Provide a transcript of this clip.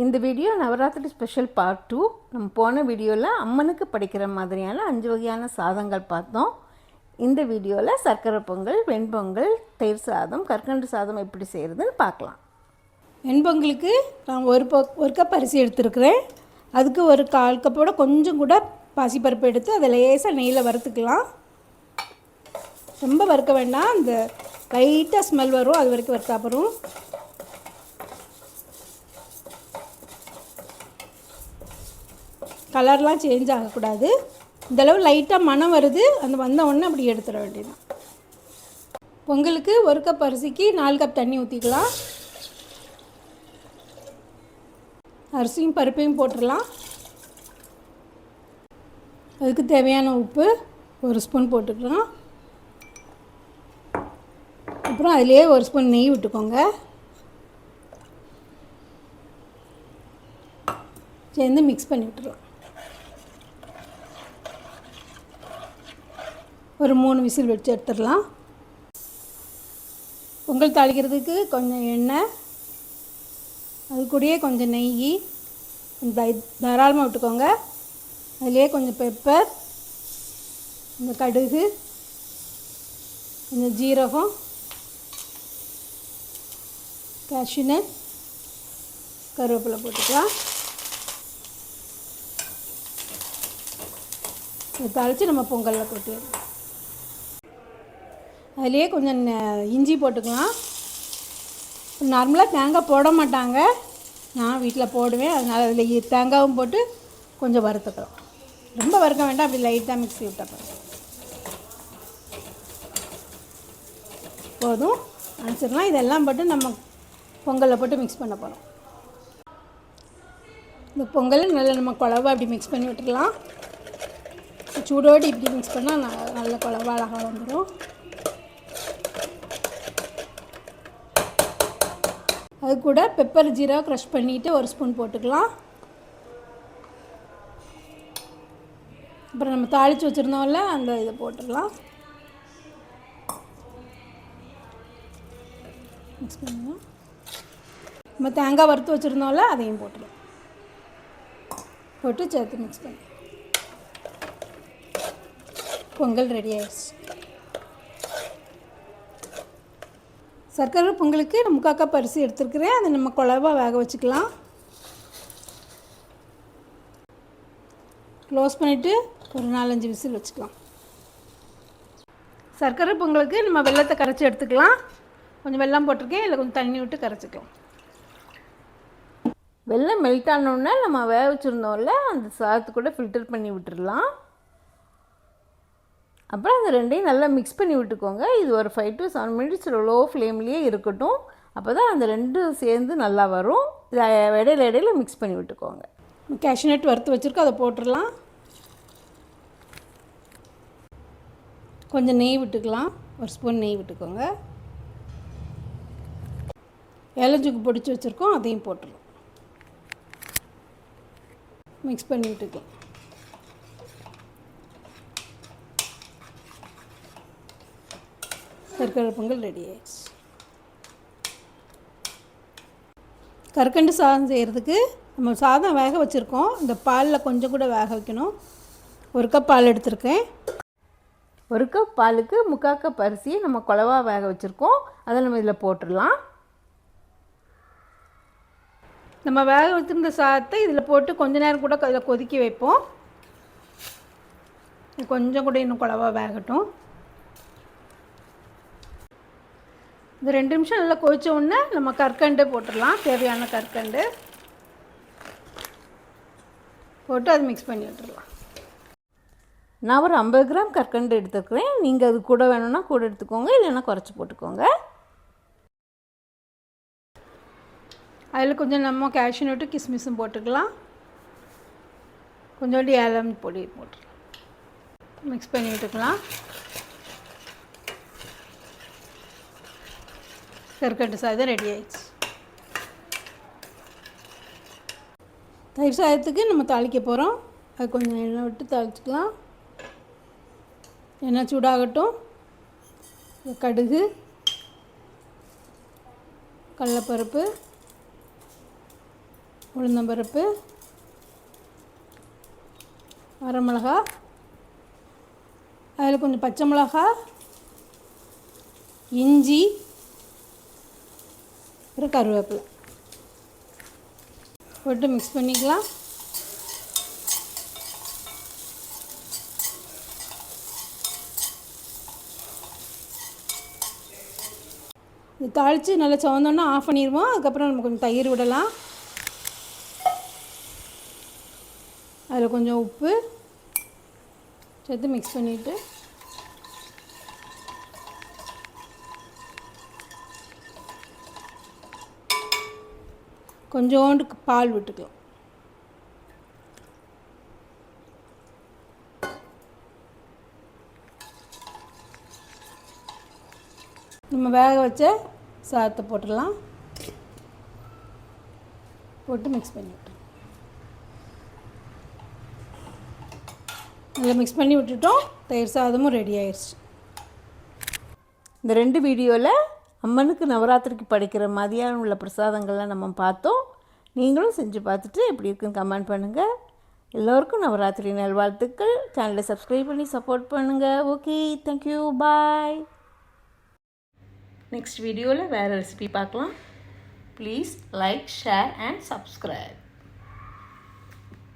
இந்த video Navaratri special part two நம்ம போன வீடியோவில் அம்மனுக்கு படிக்கிற மாதிரியான அஞ்சு வகையான சாதங்கள் பார்த்தோம். இந்த வீடியோவில் சர்க்கரை பொங்கல் வெண்பொங்கல் தயிர் சாதம் கற்கண்டு சாதம் எப்படி செய்கிறதுன்னு பார்க்கலாம். வெண்பொங்கலுக்கு நான் ஒரு பொ ஒரு கப் அரிசி எடுத்துருக்குறேன். அதுக்கு ஒரு கால் கப்போட கொஞ்சம் கூட பாசிப்பருப்பு எடுத்து அதை லேசாக நெய்யில் வறுத்துக்கலாம். ரொம்ப வறுக்க வேண்டாம். அந்த லைட்டாக ஸ்மெல் வரும். அது வரைக்கும் வறுத்தா கலர்லாம் சேஞ்ச் ஆகக்கூடாது. இந்தளவு லைட்டாக மனம் வருது. அந்த வந்த உடனே அப்படி எடுத்துட வேண்டியதுதான். பொங்கலுக்கு ஒரு கப் அரிசிக்கு நாலு கப் தண்ணி ஊற்றிக்கலாம் அரிசியும் பருப்பையும் போட்டுடலாம். அதுக்கு தேவையான உப்பு ஒரு ஸ்பூன் போட்டுக்கலாம். அப்புறம் அதிலே ஒரு ஸ்பூன் நெய் விட்டுக்கோங்க. சேர்ந்து மிக்ஸ் பண்ணி விட்டுறலாம். ஒரு மூணு விசில் வச்சு எடுத்துடலாம். பொங்கல் தாளிக்கிறதுக்கு கொஞ்சம் எண்ணெய் அது கூடயே கொஞ்சம் நெய் தை- தாராளமாக விட்டுக்கோங்க. அதிலே கொஞ்சம் பெப்பர் இந்த கடுகு கொஞ்சம் ஜீரகம் கேஷ்யூநட் கருவேப்பிலை போட்டுக்கலாம். இதை தாளித்து நம்ம பொங்கலில் போட்டு அதுலேயே கொஞ்சம் இஞ்சி போட்டுக்கலாம். நார்மலாக தேங்காய் போட மாட்டாங்க. நான் வீட்டில் போடுவேன். அதனால் அதில் தேங்காயும் போட்டு கொஞ்சம் வறுத்துக்கிறோம் ரொம்ப வறுக்க வேண்டாம். அப்படி லைட்டாக மிக்ஸி விட்டப்போ போதும். அனுப்பிச்சிடலாம். இதெல்லாம் போட்டு நம்ம பொங்கலில் போட்டு மிக்ஸ் பண்ண போகிறோம் இந்த பொங்கலை நல்லா நம்ம குழவை அப்படி மிக்ஸ் பண்ணி விட்டுக்கலாம். சூடோடு இப்படி மிக்ஸ் பண்ணால் ந- நல்ல குழவா அழகாக வந்துடும் அது கூட பெப்பர் ஜீரா க்ரஷ் பண்ணிவிட்டு ஒரு ஸ்பூன் போட்டுக்கலாம். அப்புறம் நம்ம தாளித்து வச்சுருந்தோம்ல அந்த இதை போட்டுடலாம் மிக்ஸ் பண்ணலாம் நம்ம தேங்காய் வறுத்து வச்சுருந்தோம்ல அதையும் போட்டுடலாம் போட்டு சேர்த்து மிக்ஸ் பண்ணி. பொங்கல் ரெடி ஆயிடுச்சு. சர்க்கரை பொங்கலுக்கு நான் முக்கால் கப் அரிசி எடுத்துருக்கிறேன். அதை நம்ம குழவா வேக வச்சுக்கலாம். க்ளோஸ் பண்ணிவிட்டு ஒரு நாலஞ்சு விசில் வச்சுக்கலாம். சர்க்கரை பொங்கலுக்கு நம்ம வெள்ளத்தை கரைச்சி எடுத்துக்கலாம். கொஞ்சம் வெள்ளம் போட்டிருக்கேன். இல்லை கொஞ்சம் தண்ணி விட்டு கரைச்சிக்கலாம். வெள்ளம் மெல்ட் ஆனோடனே நம்ம வேக வச்சுருந்தோம்ல அந்த சாதத்து கூட ஃபில்டர் பண்ணி விட்டுடலாம் அப்புறம் அந்த ரெண்டையும் நல்லா மிக்ஸ் பண்ணி விட்டுக்கோங்க. இது ஒரு five to seven minutes low ஃப்ளேம்லேயே இருக்கட்டும். அப்போ தான் அந்த ரெண்டும் சேர்ந்து நல்லா வரும். இதை இடையில இடையில மிக்ஸ் பண்ணி விட்டுக்கோங்க. கேஷ்நட் வறுத்து வச்சுருக்கோம் அதை போட்டுடலாம். கொஞ்சம் நெய் விட்டுக்கலாம். ஒரு ஸ்பூன் நெய் விட்டுக்கோங்க. இலஞ்சுக்கு பிடிச்சி வச்சுருக்கோம் அதையும் போட்டுடலாம். மிக்ஸ் பண்ணி விட்டுக்கலாம். சர்க்கரை பொங்கல் ரெடி ஆயிடுச்சு. கற்கண்டு சாதம் செய்கிறதுக்கு நம்ம சாதம் வேக வச்சுருக்கோம். இந்த பாலில் கொஞ்சம் கூட வேக வைக்கணும். ஒரு கப் பால் எடுத்திருக்கேன். ஒரு கப் பாலுக்கு முக்கால் கப் அரிசி நம்ம குழவா வேக வச்சுருக்கோம். அதை நம்ம இதில் போட்டுடலாம். நம்ம வேக வச்சிருந்த சாதத்தை இதில் போட்டு கொஞ்ச நேரம் கூட இதில் கொதிக்க வைப்போம். கொஞ்சம் கூட இன்னும் குழவா வேகட்டும். இந்த ரெண்டு நிமிஷம் நல்லா கொதிச்ச உடனே நம்ம கற்கண்டு போட்டுடலாம் தேவையான கற்கண்டு. போட்டு அது மிக்ஸ் பண்ணி விட்டுடலாம் நான் ஒரு ஐம்பது கிராம் கற்கண்டு எடுத்துக்கிறேன் நீங்கள் அது கூட வேணும்னா கூட எடுத்துக்கோங்க இல்லைன்னா குறைச்சி போட்டுக்கோங்க. அதில் கொஞ்சம் நம்ம கேஷ்யூ நட்டு கிஸ்மிஸும் போட்டுக்கலாம். கொஞ்சோண்டு ஏலம் பொடி போட்டுக்கலாம். மிக்ஸ் பண்ணி விட்டுக்கலாம் கற்கண்டு சாதம் ரெடி ஆயிடுச்சு. தயிர் சாதத்துக்கு நம்ம தாளிக்க போகிறோம் அது கொஞ்சம் எண்ணெய் விட்டு தாளிச்சுக்கலாம். எண்ணெய் சூடாகட்டும். கடுகு கடலைப்பருப்பு உளுந்தம்பருப்பு வரமிளகா அதில் கொஞ்சம் பச்சை மிளகா இஞ்சி அப்புறம் கருவேப்பிலை. போட்டு மிக்ஸ் பண்ணிக்கலாம். இது தாளித்து நல்லா சவந்தோன்னா ஆஃப் பண்ணிடுவோம். அதுக்கப்புறம் நம்ம கொஞ்சம் தயிர் விடலாம். அதில் கொஞ்சம் உப்பு சேர்த்து மிக்ஸ் பண்ணிவிட்டு கொஞ்சோண்டு பால் விட்டுக்கலாம் நம்ம வேக வச்ச சாதத்தை போட்டுடலாம். போட்டு மிக்ஸ் பண்ணி விட்டுருவோம் நல்லா மிக்ஸ் பண்ணி விட்டுட்டோம். தயிர் சாதமும் ரெடி ஆயிடுச்சு இந்த ரெண்டு வீடியோவில் அம்மனுக்கு நவராத்திரிக்கு படைக்கிற மாதிரியான உள்ள பிரசாதங்கள்லாம் நம்ம பார்த்தோம். நீங்களும் செஞ்சு பார்த்துட்டு எப்படி இருக்குன்னு கமெண்ட் பண்ணுங்கள் எல்லோருக்கும் நவராத்திரி நல்வாழ்த்துக்கள். சேனலை சப்ஸ்கிரைப் பண்ணி சப்போர்ட் பண்ணுங்கள் ஓகே தேங்க்யூ பாய் நெக்ஸ்ட் வீடியோவில் வேறு ரெசிபி பார்க்கலாம். Please like share and subscribe